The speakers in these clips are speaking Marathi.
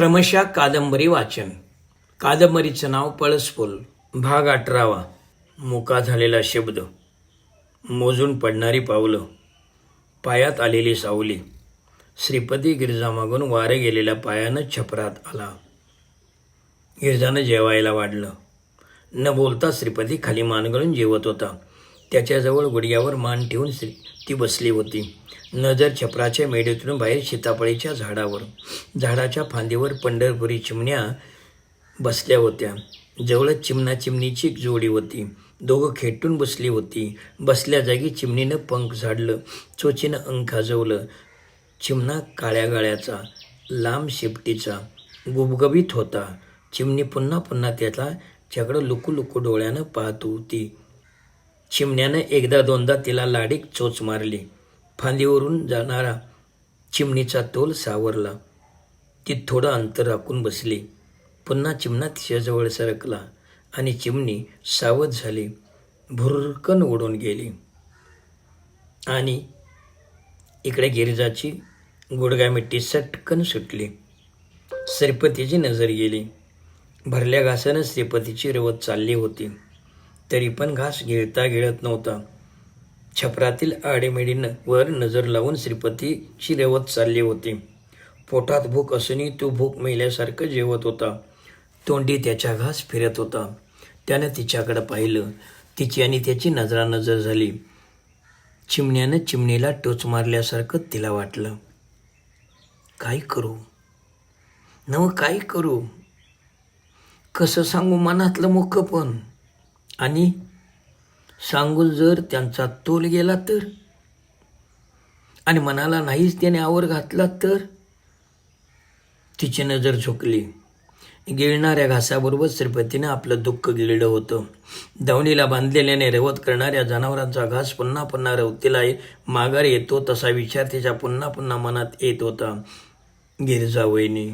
क्रमशः कादंबरी वाचन. कादंबरीचं नाव पळसफुल भाग अठरावा. मुका झालेला शब्द. मोजून पडणारी पावलं पायात आलेली सावली. श्रीपती गिरजामागून वारे गेलेल्या पायानं छपरात आला. गिरजानं जेवायला वाढलं. न बोलता श्रीपती खाली मान जेवत होता. त्याच्याजवळ गुडघ्यावर मान ठेवून ती बसली होती. नजर छपराच्या मेढेतून बाहेर सीताफळीच्या झाडावर. झाडाच्या फांदीवर पंढरपुरी चिमण्या बसल्या होत्या. जवळच चिमणा चिमणीची जोडी होती. दोघं खेटून बसली होती. बसल्या जागी चिमणीनं पंख झाडलं. चोचीनं अंग खाजवलं. चिमणा काळ्या गाळ्याचा लांब शेपटीचा गुबगबीत होता. चिमणी पुन्हा पुन्हा त्याला त्याकडं लुकू लुकू डोळ्यानं पाहत होती. चिमण्यानं एकदा दोनदा तिला लाडीक चोच मारली. फांदीवरून जाणारा चिमणीचा तोल सावरला. ती थोडं अंतर राखून बसली. पुन्हा चिमणा तिच्याजवळ सरकला आणि चिमणी सावध झाली. भुरकन उडून गेली. आणि इकडे गिरिजाची गुडगामिट्टी सटकन सुटली. श्रीपतीची नजर गेली. भरल्या घासानं श्रीपतीची रवत चालली होती. तरी पण घास गिळता गिळत नव्हता. छपरातील आडेमेडीनं वर नजर लावून श्रीपती रवत चालली होती. पोटात भूक असूनही तो भूक मेल्यासारखं जेवत होता. तोंडी त्याच्या घास फिरत होता. त्यानं तिच्याकडं पाहिलं. तिची आणि त्याची नजरानजर झाली. चिमण्यानं चिमणीला टोच मारल्यासारखं तिला वाटलं. काय करू? नव काय करू? कसं सांगू मनातलं मुख पण? आणि सांगून जर त्यांचा तोल गेला तर? आणि मनाला नाहीच त्याने आवर घातला तर? तिची नजर झुकली गिळणाऱ्या घासाबरोबर श्रीपतीनं आपलं दुःख गिळलं होतं. दावणीला बांधलेल्याने रवत करणाऱ्या जनावरांचा घास पुन्हा पुन्हा रवतीला माघार येतो तसा विचार तिच्या पुन्हा पुन्हा मनात येत होता. गिरजा वहिनी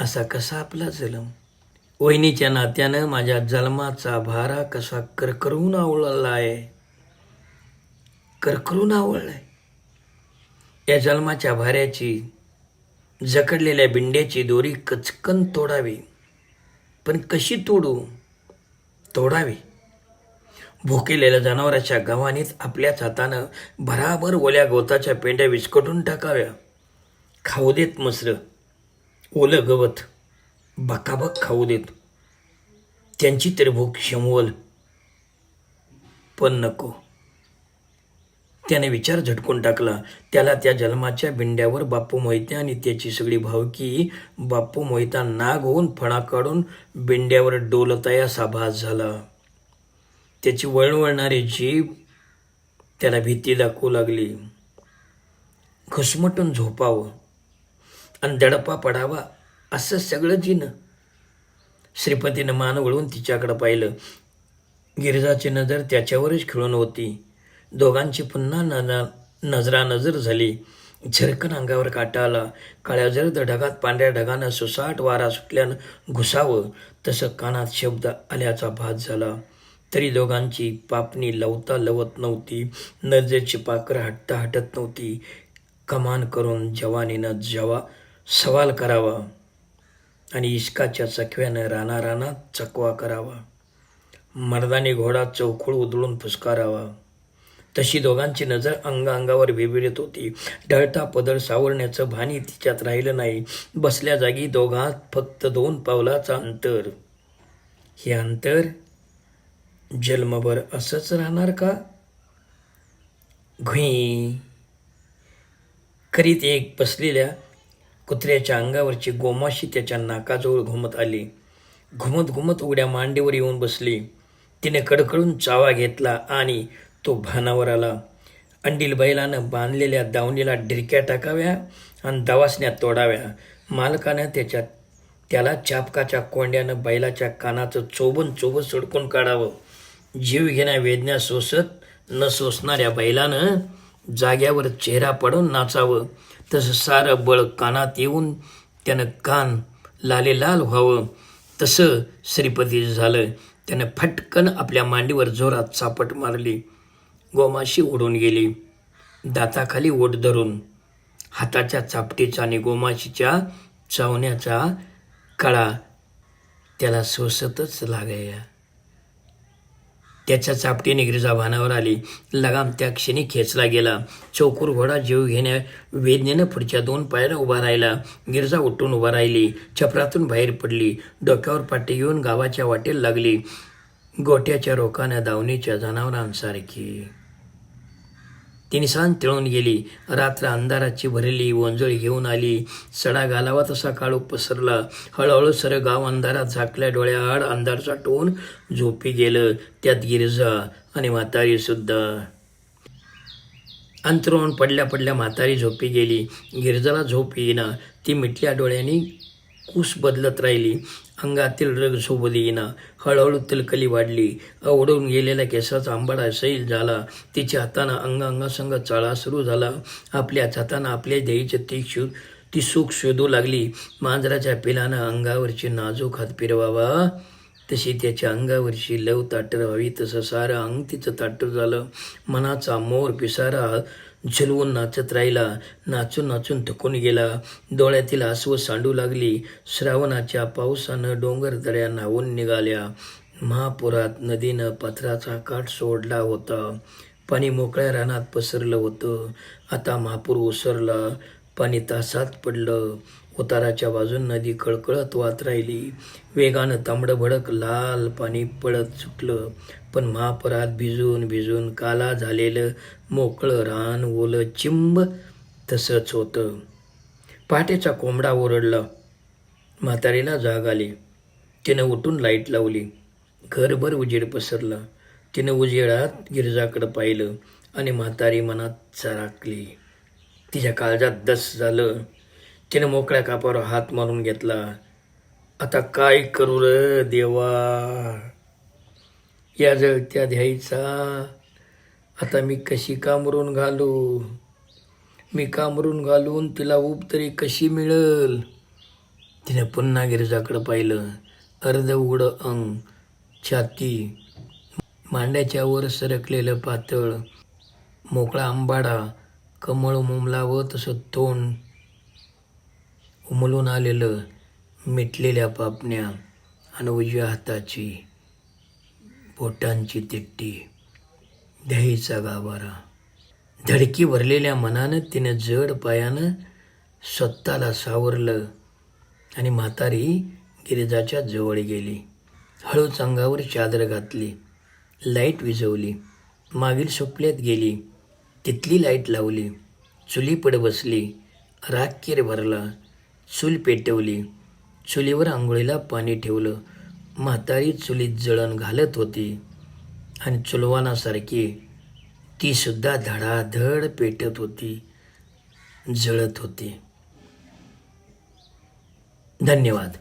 असा कसा आपला जलम? वहिनीच्या नात्यानं माझ्या जन्माचा भारा कसा करकरून आवळला आहे करकरून आवळलाय. या जन्माच्या भाऱ्याची जकडलेल्या बिंड्याची दोरी कचकन तोडावी. पण कशी तोडू? तोडावी. भोकेलेल्या जनावराच्या गव्हाणीत आपल्याच हातानं भराभर ओल्या गवताच्या पेंड्या विस्कटून टाकाव्या. खाऊ देत मसर. ओलं गवत. बकाबक खाऊ देत. त्यांची तर भूक शमवल. पण नको. त्याने विचार झटकून टाकला. त्याला त्या जन्माच्या बिंड्यावर बापू मोहिते आणि त्याची सगळी भावकी बापू मोहिता नाग होऊन फणा काढून बिंड्यावर डोलतायासा भास झाला. त्याची वळवळणारी जीभ त्याला भीती दाखवू लागली. घुसमटून झोपावं. आणि दडपा पडावा. असं सगळं तिनं. श्रीपतीनं मान वळून तिच्याकडं पाहिलं. गिरिजाची नजर त्याच्यावरच खिळून होती. दोघांची पुन्हा नजर नजरानजर झाली. झरकन अंगावर काटा आला. काळ्या जर्द ढगात पांढऱ्या ढगानं सुसाट वारा सुटल्यानं घुसावं. तसं कानात शब्द आल्याचा भास झाला. तरी दोघांची पापणी लवता लवत नव्हती. नजरेची पाकर हटता हटत नव्हती. कमान करून जवानीनं जवा सवाल करावा. आणि इश्काच्या चकव्यानं राना राणा चकवा करावा. मर्दानी घोडा चौखूळ उधळून फुसकारावा. तशी दोघांची नजर अंग अंगावर होती. ढळता पदर सावरण्याचं भानी तिच्यात राहिलं नाही. बसल्या जागी दोघांत फक्त दोन पावलाचं अंतर. हे अंतर? जन्मभर असंच राहणार का? घुई. करीत एक बसलेल्या कुत्र्याच्या अंगावरची गोमाशी त्याच्या नाकाजवळ घुमत आली. घुमत घुमत उघड्या मांडीवर येऊन बसली. तिने कडकडून चावा घेतला आणि तो भानावर आला. अंडील बैलानं बांधलेल्या दावणीला ढिरक्या टाकाव्या आणि दवासण्यात तोडाव्या. मालकानं त्याच्या त्याला चापकाच्या कोंड्यानं बैलाच्या कानाचं चोबून चोबून सडकून काढावं. जीव घेण्या वेदना सोसत न सोसणाऱ्या बैलानं जाग्यावर चेहरा पडून नाचावं. तसं सारं बळ कानात येऊन त्यानं कान लाले लाल व्हावं. तसं श्रीपती झालं. त्यानं फटकन आपल्या मांडीवर जोरात चापट मारली. गोमाशी उडून गेली. दाताखाली ओढ धरून. हाताच्या चापटीचा आणि गोमाशीच्या चावण्याचा कळा त्याला सोसतच लागाया त्याच्या चापटीने गिरिजा भानावर आली. लगाम त्या क्षणी खेचला गेला. चौकूर घोडा जीव घेण्या वेदनेनं पुढच्या दोन पायऱ्या उभा राहिला. गिरजा उठून उभा राहिली. छपरातून बाहेर पडली. डोक्यावर पाटी येऊन गावाच्या वाटेल लागली. गोट्याच्या रोखानं दावणीच्या जनावरांसारखी. तिने सांज तिळून गेली. रात्र अंधाराची भरली वंजळी घेऊन आली. सडा घालावा तसा काळू पसरला. हळूहळू सर गाव अंधारात झाकल्या डोळ्याआड अंधार साठवून झोपी गेलं. त्यात गिरजा आणि म्हातारी सुद्धा. अंतरून पडल्या पडल्या म्हातारी झोपी गेली. गिरजाला झोप येईना. ती मिटल्या डोळ्यांनी कूस बदलत राहिली. अंगातील रग सोबत येईना हळूहळू तिलकली वाढली. आवडून गेलेल्या केसाचा आंबाडा सैल झाला. तिच्या हातानं अंगांगासंग चाळा सुरू झाला. आपल्याच हातानं आपल्या देहीचे ती ती सुख शोधू लागली. मांजराच्या पिलानं अंगावरची नाजूक हात फिरवावा. तशी त्याच्या अंगावरची लव ताटर व्हावी. तसं सारं अंग तिचं ताटर झालं. मनाचा मोर पिसारा झुलवून नाचत राहिला. नाचून नाचून थकून गेला. डोळ्यातील आसवं सांडू लागली. श्रावणाच्या पावसानं डोंगर दऱ्या न्हावून निघाल्या. महापुरात नदीनं पथराचा काठ सोडला होता. पाणी मोकळ्या रानात पसरलं होतं. आता महापूर ओसरला. पाणी तासात पडलं. उताराच्या बाजून नदी कळकळत वाहत राहिली. वेगानं तांबडं भडक लाल पाणी पळत सुटलं. पण महापरात भिजून भिजून काला झालेलं मोकळं रान ओलं चिंब तसंच होतं. पहाटेचा कोंबडा ओरडला. म्हातारीला जाग आली. तिनं उठून लाइट लावली. घरभर उजेड पसरला. तिनं उजेडात गिरजाकडं पाहिलं आणि म्हातारी मनात चराकली. तिच्या काळजात दस झालं. तिने मोकळ्या कापावर हात मारून घेतला. आता काय करू र देवा? या जळत्या ध्यायचा आता मी कशी कामरून घालू? मी कामरून घालून तिला ऊब तरी कशी मिळेल? तिने पुन्हा गिरजाकडं पाहिलं. अर्ध उघडं अंग छाती मांड्याच्यावर सरकलेलं पातळ मोकळा आंबाडा कमळ उमलावं तसं तोंड उमलून आलेलं मिटलेल्या पापण्या आणि उजव्या हाताची बोटांची तिट्टी दहीचा गाभारा. धडकी भरलेल्या मनानं तिनं जड पायानं स्वतःला सावरलं आणि म्हातारी गिरिजाच्या जवळ गेली. हळूच अंगावर चादर घातली. लाइट विझवली. मागील सुपल्यात गेली. तिथली लाइट लावली चुलीपड बसली राखेर भरला चूल पेटवली चुलीवर आंघोळीला पाणी ठेवलं म्हातारी चुलीत जळण घालत होती. आणि चुलवानासारखी तीसुद्धा धडाधड पेटत होती जळत होती. धन्यवाद.